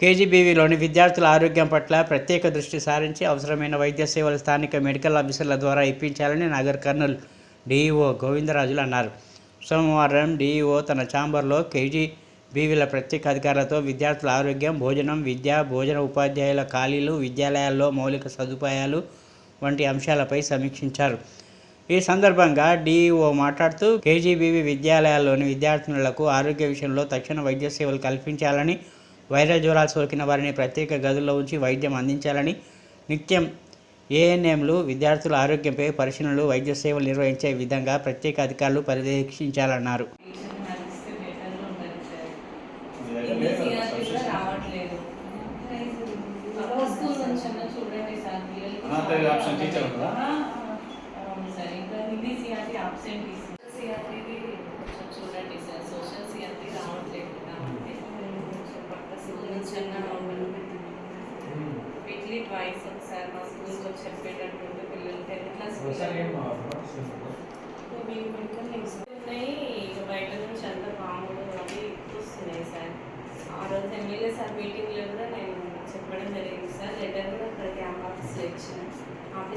కేజీబీవీలోని విద్యార్థుల ఆరోగ్యం పట్ల ప్రత్యేక దృష్టి సారించి అవసరమైన వైద్య సేవలు స్థానిక మెడికల్ ఆఫీసర్ల ద్వారా ఇప్పించాలని నగర్ కర్నూలు డీఈఓ గోవిందరాజులు అన్నారు. సోమవారం డీఈఓ తన ఛాంబర్లో కేజీబీవీల ప్రత్యేక అధికారులతో విద్యార్థుల ఆరోగ్యం భోజనం విద్య భోజన ఉపాధ్యాయుల ఖాళీలు విద్యాలయాల్లో మౌలిక సదుపాయాలు వంటి అంశాలపై సమీక్షించారు. ఈ సందర్భంగా డీఈఓ మాట్లాడుతూ కేజీబీవీ విద్యాలయాల్లోని విద్యార్థినులకు ఆరోగ్య విషయంలో తక్షణ వైద్య సేవలు కల్పించాలని వైరల్ జ్వరాలు సోకిన వారిని ప్రత్యేక గదుల్లో ఉంచి వైద్యం అందించాలని నిత్యం ఏఎన్ఎంలు విద్యార్థుల ఆరోగ్యంపై పరిశీలనలు వైద్య సేవలు నిర్వహించే విధంగా ప్రత్యేక అధికారులు పర్యవేక్షించాలన్నారు టీచర్ని నడిస్తే బెటర్గా సార్ స్కూల్ నుంచి అన్న వీక్లీ ట్వైస్ ఒకసారి మా స్కూల్కి వచ్చి చెప్పేటట్టు పిల్లలు టెన్త్ క్లాస్ ఉన్నాయి. ఇక బయట నుంచి అంత పాములు అవి వస్తున్నాయి సార్. ఆ రోజు ఎమ్మెల్యే సార్ మీటింగ్లో